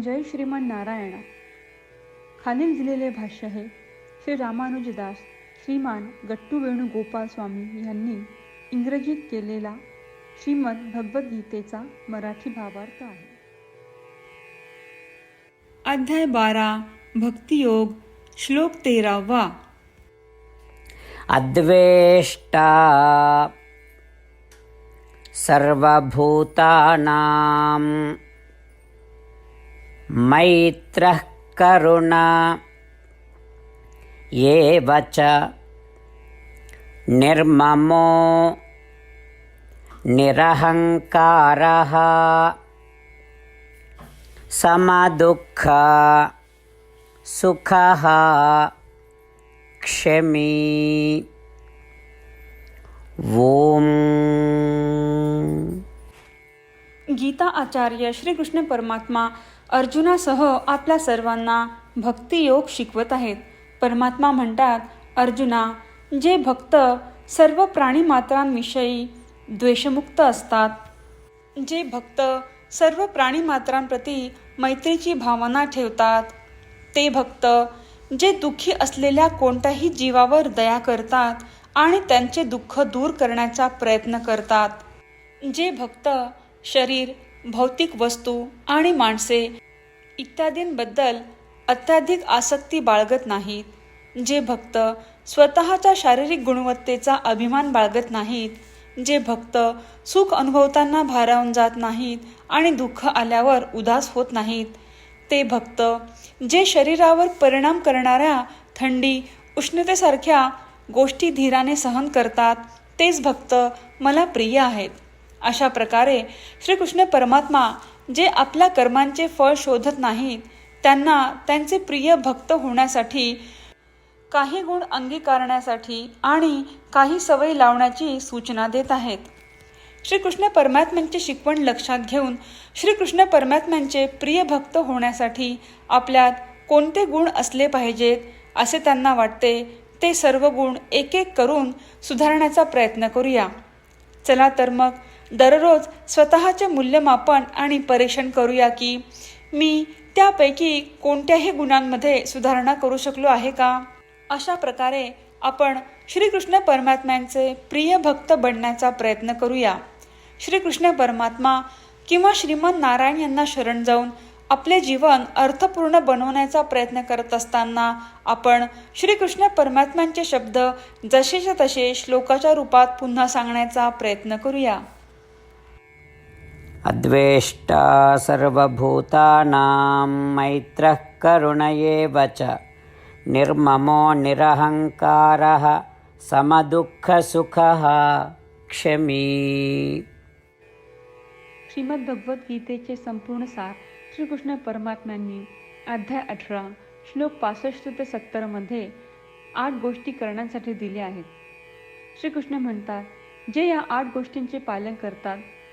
जय श्रीमान नारायणा. खालील दिलेले भाष्य हे श्री रामानुजदास श्रीमान गट्टू वेणुगोपाल स्वामी यांनी इंग्रजीत केलेला श्रीमद भगवद्गीतेचा मराठी भावार्थ आहे. अध्याय बारा. भक्तियोग. श्लोक तेरावा. अद्वेष्टा सर्वभूतानां मैत्रः करुणा। च निर्ममो निरहङ्कारः। समदुःख सुखः क्षमी। ॐ गीता आचार्य श्रीकृष्ण परमात्मा अर्जुनासह आपल्या सर्वांना भक्तियोग शिकवत आहेत. परमात्मा म्हणतात अर्जुना जे भक्त सर्व प्राणीमात्रांविषयी द्वेषमुक्त असतात. जे भक्त सर्व प्राणीमात्रांप्रती मैत्रीची भावना ठेवतात ते भक्त जे दुःखी असलेल्या कोणत्याही जीवावर दया करतात आणि त्यांचे दुःख दूर करण्याचा प्रयत्न करतात. जे भक्त शरीर भौतिक वस्तू आणि माणसे इत्यादींबद्दल अत्याधिक आसक्ती बाळगत नाहीत. जे भक्त स्वतःच्या शारीरिक गुणवत्तेचा अभिमान बाळगत नाहीत जे भक्त सुख अनुभवताना भारावून जात नाहीत आणि दुःख आल्यावर उदास होत नाहीत ते भक्त जे शरीरावर परिणाम करणाऱ्या थंडी उष्णतेसारख्या गोष्टी धीराने सहन करतात तेच भक्त मला प्रिय आहेत. अशा प्रकारे श्रीकृष्ण परमात्मा जे आपल्या कर्मांचे फळ शोधत नाहीत त्यांना त्यांचे प्रिय भक्त होण्यासाठी काही गुण अंगीकारण्यासाठी आणि काही सवयी लावण्याची सूचना देत आहेत. श्रीकृष्ण परमात्म्यांची शिकवण लक्षात घेऊन श्रीकृष्ण परमात्म्यांचे प्रिय भक्त होण्यासाठी आपल्यात कोणते गुण असले पाहिजेत असे त्यांना वाटते ते सर्व गुण एक एक करून सुधारण्याचा प्रयत्न करूया. चला तर मग दररोज स्वतःचे मूल्यमापन आणि परीक्षण करूया की मी त्यापैकी कोणत्याही गुणांमध्ये सुधारणा करू शकलो आहे का? अशा प्रकारे आपण श्रीकृष्ण परमात्म्यांचे प्रिय भक्त बनण्याचा प्रयत्न करूया. श्रीकृष्ण परमात्मा किंवा श्रीमन नारायण यांना शरण जाऊन आपले जीवन अर्थपूर्ण बनवण्याचा प्रयत्न करत असताना आपण श्रीकृष्ण परमात्म्यांचे शब्द जसेच्या तसे श्लोकाच्या रूपात पुन्हा सांगण्याचा प्रयत्न करूया. अद्वेष्टा सर्वभूतानां मैत्रः करुण एव च निर्ममो निरहङ्कारः समदुःखसुखः क्षमी। श्रीमद्भगवद्गीतेचे संपूर्ण सार श्रीकृष्ण परमात्म्यांनी अध्याय अठरा श्लोक पासष्ट ते सत्तरमध्ये आठ गोष्टी करण्यासाठी दिल्या आहेत. श्रीकृष्ण म्हणतात जे या आठ गोष्टींचे पालन करतात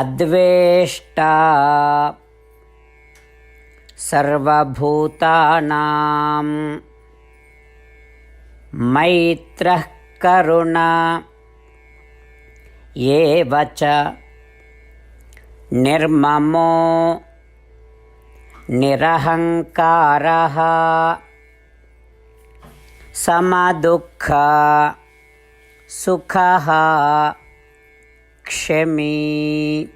अद्वेष्टा सर्वभूतानां मैत्रः करुणा एव च निर्ममो निरहङ्कारः समदुःख सुखः क्षमी।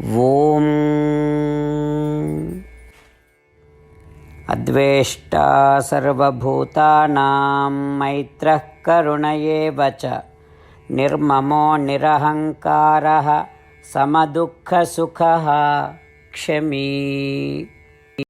ॐ अद्वेष्टा सर्वभूतानां मैत्रः करुण एव च निर्ममो निरहङ्कारः समदुःखसुखः क्षमी।